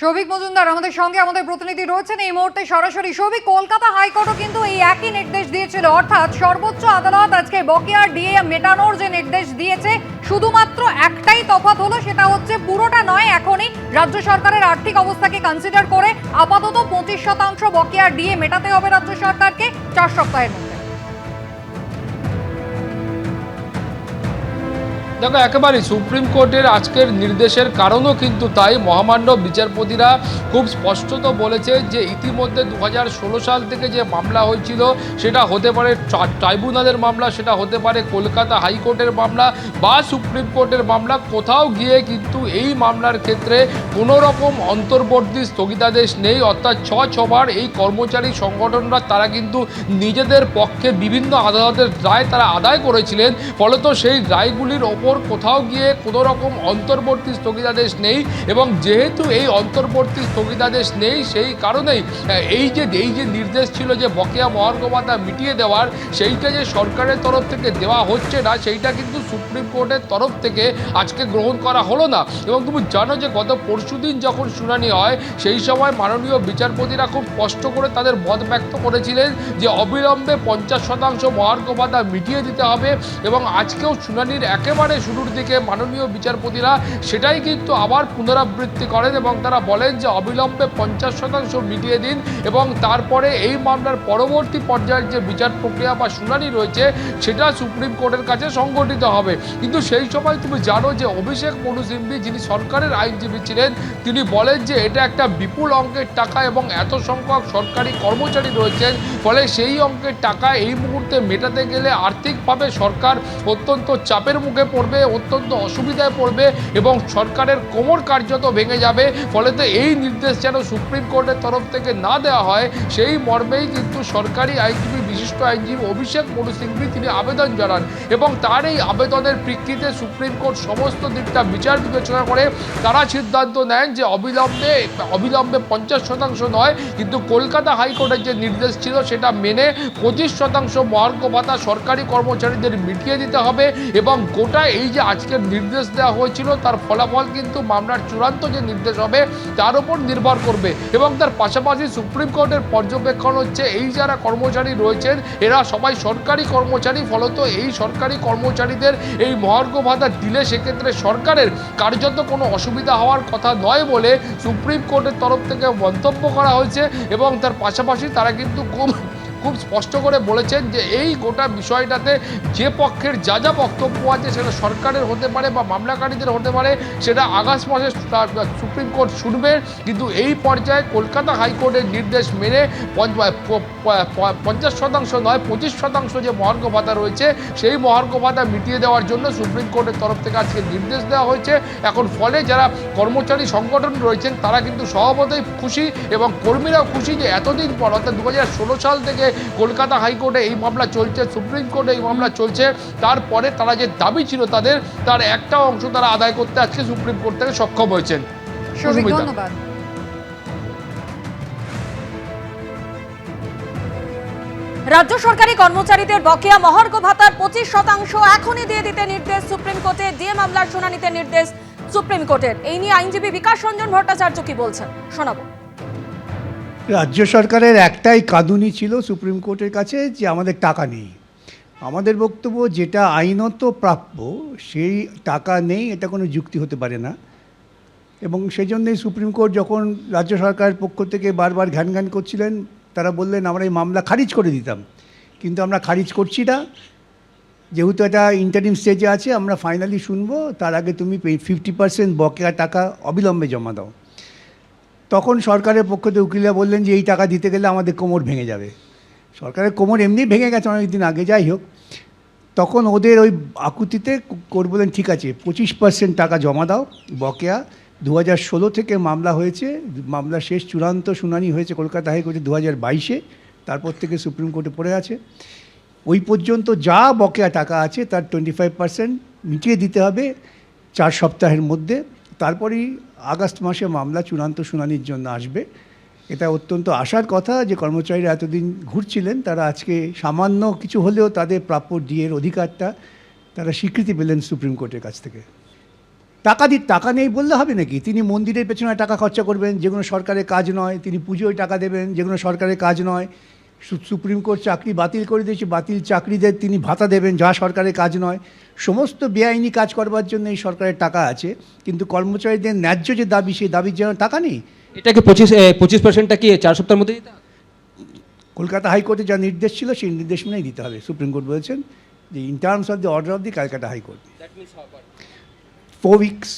সৌভিক মজুমদার, আমাদের সঙ্গে আমাদের প্রতিনিধি রয়েছেন। এই মুহূর্তে সরাসরি সৌভিক, কলকাতা হাইকোর্টও কিন্তু এই একই নির্দেশ দিয়েছিল। অর্থাৎ সর্বোচ্চ আদালত আজকে বকেয়ার ডিএ মেটানোর যে নির্দেশ দিয়েছে, শুধুমাত্র একটাই তফাৎ হলো, সেটা হচ্ছে পুরোটা নয়, এখনই রাজ্য সরকারের আর্থিক অবস্থাকে কনসিডার করে আপাতত পঁচিশ শতাংশ বকেয়ার ডিএ মেটাতে হবে রাজ্য সরকারকে, চার সপ্তাহের মধ্যে। দেখো, একেবারেই সুপ্রিম কোর্টের আজকের নির্দেশের কারণও কিন্তু তাই। মহামান্য বিচারপতিরা খুব স্পষ্টত বলেছে যে ইতিমধ্যে দু হাজার ষোলো সাল থেকে যে মামলা হয়েছিল, সেটা হতে পারে ট্রাইব্যুনালের মামলা, সেটা হতে পারে কলকাতা হাইকোর্টের মামলা বা সুপ্রিম কোর্টের মামলা। কোথাও গিয়ে কিন্তু এই মামলার ক্ষেত্রে কোনো রকম অন্তর্বর্তী স্থগিতাদেশ নেই। অর্থাৎ ছ ছবার এই কর্মচারী সংগঠনরা, তারা কিন্তু নিজেদের পক্ষে বিভিন্ন আদালতের রায় তারা আদায় করেছিলেন। ফলত সেই রায়গুলির ওপর কোথাও গিয়ে কোনো রকম অন্তর্বর্তী স্থগিতাদেশ নেই এবং যেহেতু এই অন্তর্বর্তী স্থগিতাদেশ নেই, সেই কারণেই এই যে এই যে নির্দেশ ছিল যে বকেয়া মহার্ঘভাতা মিটিয়ে দেওয়ার, সেইটা যে সরকারের তরফ থেকে দেওয়া হচ্ছে না, সেইটা কিন্তু সুপ্রিম কোর্টের তরফ থেকে আজকে গ্রহণ করা হলো না। এবং তুমি জানো যে গত পরশুদিন যখন শুনানি হয়, সেই সময় মাননীয় বিচারপতিরা খুব স্পষ্ট করে তাদের মত ব্যক্ত করেছিলেন যে অবিলম্বে পঞ্চাশ শতাংশ মহার্ঘ মিটিয়ে দিতে হবে এবং আজকেও শুনানির একেবারে শুরুর দিকে মাননীয় বিচারপতিরা সেটাই কিন্তু আবার পুনরাবৃত্তি করেন এবং তারা বলেন যে অবিলম্বে পঞ্চাশ শতাংশ মিটিয়ে দিন এবং তারপরে এই মামলার পরবর্তী পর্যায়ের যে বিচার প্রক্রিয়া বা শুনানি রয়েছে, সেটা সুপ্রিম কোর্টের কাছে সংগঠিত হবে। কিন্তু সেই সময় তুমি জানো যে অভিষেক মনু সিংভি যিনি সরকারের আইনজীবী ছিলেন, তিনি বলেন যে এটা একটা বিপুল অঙ্কের টাকা এবং এত সংখ্যক সরকারি কর্মচারী রয়েছেন, ফলে সেই অঙ্কের টাকা এই মুহূর্তে মেটাতে গেলে আর্থিকভাবে সরকার অত্যন্ত চাপের মুখে পড়বে। অত্যন্ত অসুবিধায় পড়বে এবং সরকারের কোমর কার্যত ভেঙে যাবে। ফলে তো এই নির্দেশ যেন সুপ্রিম কোর্টের তরফ থেকে না দেওয়া হয়, সেই মর্মেই কিন্তু সরকারি আইনজীবী, বিশিষ্ট আইনজীবী অভিষেক মনু সিংভি তিনি আবেদন জানান এবং তার এই আবেদনের প্রেক্ষিতে সুপ্রিম কোর্ট সমস্ত দিকটা বিচার বিবেচনা করে তারা সিদ্ধান্ত নেন যে অবিলম্বে অবিলম্বে পঞ্চাশ শতাংশ নয়, কিন্তু কলকাতা হাইকোর্টের যে নির্দেশ ছিল সেটা মেনে পঁচিশ শতাংশ মহার্ঘ ভাতা সরকারি কর্মচারীদের মিটিয়ে দিতে হবে এবং গোটা এই যে আজকের নির্দেশ দেওয়া হয়েছিল, তার ফলাফল কিন্তু মামলার চূড়ান্ত যে নির্দেশ হবে, তার উপর নির্ভর করবে। এবং তার পাশাপাশি সুপ্রিম কোর্টের পর্যবেক্ষণ হচ্ছে, এই যারা কর্মচারী রয়েছেন, এরা সবাই সরকারি কর্মচারী, ফলত এই সরকারি কর্মচারীদের এই মহার্ঘ ভাতা দিলে সেক্ষেত্রে সরকারের কার্যত কোনো অসুবিধা হওয়ার কথা নয় বলে সুপ্রিম কোর্টের তরফ থেকে মন্তব্য করা হয়েছে। এবং তার পাশাপাশি তারা কিন্তু খুব স্পষ্ট করে বলেছেন যে এই গোটা বিষয়টাতে যে পক্ষের যা যা বক্তব্য আছে সেটা সরকারের হতে পারে বা মামলাকারীদের হতে পারে, সেটা আগস্ট মাসে সুপ্রিম কোর্ট শুনবে। কিন্তু এই পর্যায়ে কলকাতা হাইকোর্টের নির্দেশ মেনে পঞ্চাশ শতাংশ নয়, পঁচিশ শতাংশ যে মহার্ঘ ভাতা রয়েছে, সেই মহার্ঘ ভাতা মিটিয়ে দেওয়ার জন্য সুপ্রিম কোর্টের তরফ থেকে আজকে নির্দেশ দেওয়া হয়েছে। এখন ফলে যারা কর্মচারী সংগঠন রয়েছেন, তারা কিন্তু স্বভাবতই খুশি এবং কর্মীরাও খুশি যে এতদিন পর, অর্থাৎ দু হাজার ষোলো সাল থেকে কলকাতা হাইকোর্টে এই মামলা চলছে সুপ্রিম কোর্টে এই মামলা চলছে। তারপরে তারা যে দাবি ছিল তাদের তার একটা অংশ তারা আদায় করতে আজকে সুপ্রিম কোর্ট থেকে সক্ষম হয়েছেন। ধন্যবাদ। রাজ্য সরকারি কর্মচারীদের বকেয়া মহার্ঘ ভাতার পঁচিশ শতাংশ এখনই দিয়ে দিতে নির্দেশ সুপ্রিম কোর্টে ডিএ মামলার শুনানিতে নির্দেশ সুপ্রিম কোর্টের। এই নিয়ে আইনজীবী বিকাশ রঞ্জন ভট্টাচার্য কি বলছেন? শোনাবো। রাজ্য সরকারের একটাই কাঁদুনি ছিল সুপ্রিম কোর্টের কাছে যে আমাদের টাকা নেই। আমাদের বক্তব্য যেটা আইনত প্রাপ্য, সেই টাকা নেই, এটা কোনো যুক্তি হতে পারে না। এবং সেই জন্যই সুপ্রিম কোর্ট যখন রাজ্য সরকারের পক্ষ থেকে বারবার ঘ্যান ঘ্যান করছিলেন, তারা বললেন, আমরা এই মামলা খারিজ করে দিতাম। কিন্তু আমরা খারিজ করছি না। যেহেতু এটা ইন্টারিম স্টেজে আছে, আমরা ফাইনালি শুনব, তার আগে তুমি ফিফটি পার্সেন্ট বকেয়া টাকা অবিলম্বে জমা দাও। তখন সরকারের পক্ষ থেকে উকিলরা বললেন যে, এই টাকা দিতে গেলে আমাদের কোমর ভেঙে যাবে। সরকারের কোমর এমনি ভেঙে গেছে অনেক দিন আগে, যাই হোক। তখন ওদের ওই আকুতিতে কোর্ট ঠিক আছে, পঁচিশ পার্সেন্ট টাকা জমা দাও, বকেয়া। দু হাজার ষোলো থেকে মামলা হয়েছে, মামলা শেষ, চূড়ান্ত শুনানি হয়েছে কলকাতা হাইকোর্টে দু হাজার বাইশে, তারপর থেকে সুপ্রিম কোর্টে পড়ে আছে। ওই পর্যন্ত যা বকেয়া টাকা আছে, তার টোয়েন্টি ফাইভ পার্সেন্ট মিটিয়ে দিতে হবে চার সপ্তাহের মধ্যে। তারপরেই আগস্ট মাসে মামলা, চূড়ান্ত শুনানির জন্য আসবে। এটা অত্যন্ত আশার কথা যে কর্মচারীরা এতদিন ঘুরছিলেন, তারা আজকে সামান্য কিছু হলেও তাদের প্রাপ্য ডিএর অধিকারটা তারা স্বীকৃতি পেলেন সুপ্রিম কোর্টের কাছ থেকে। টাকা দি, টাকা নেই বললে হবে নাকি? তিনি মন্দিরের পেছনে টাকা খরচা করবেন যেগুলো সরকারের কাজ নয়, তিনি পুজোয় টাকা দেবেন যেগুলো সরকারের কাজ নয়। সুপ্রিম কোর্ট চাকরি বাতিল করে দিয়েছে বাতিল চাকরিদের তিনি ভাতা দেবেন যা সরকারের কাজ নয়। সমস্ত বেআইনি কাজ করবার জন্য এই সরকারের টাকা আছে কিন্তু কর্মচারীদের ন্যায্য যে দাবি সেই দাবির জন্য টাকা নেই। এটাকে পঁচিশ পঁচিশ পার্সেন্টটা কি চার সপ্তাহের মধ্যে কলকাতা হাইকোর্টে যা নির্দেশ ছিল সেই নির্দেশ মেনেই দিতে হবে। সুপ্রিম কোর্ট বলেছেন যে in terms of the order of the Calcutta high court four weeks